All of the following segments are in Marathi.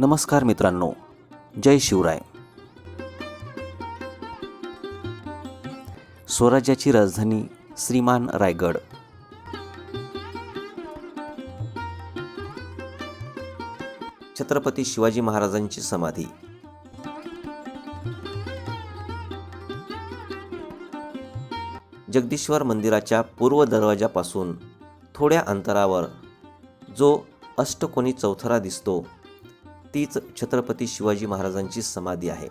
नमस्कार मित्रांनो जय शिवराय. स्वराज्याची राजधानी श्रीमान रायगड. छत्रपती शिवाजी महाराजांची समाधी. जगदीश्वर मंदिराच्या पूर्व दरवाजापासून थोड्या अंतरावर जो अष्टकोनी चौथरा दिसतो तीच छत्रपती शिवाजी महाराजांची समाधी आहे.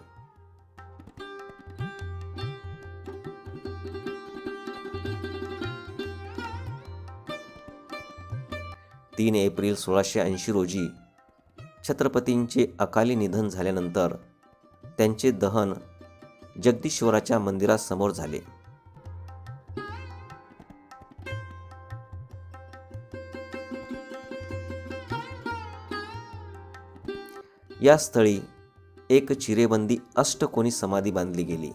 तीन एप्रिल सोळाशे ऐंशी रोजी छत्रपतींचे अकाली निधन झाल्यानंतर त्यांचे दहन जगदीश्वराच्या मंदिरासमोर झाले. या स्थळी एक चिरेबंदी अष्टकोनी समाधी बांधली गेली.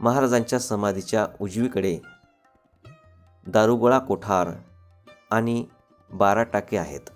महाराजांच्या समाधीच्या उजवीकडे दारुगोळा कोठार आणि बारा टाके आहेत.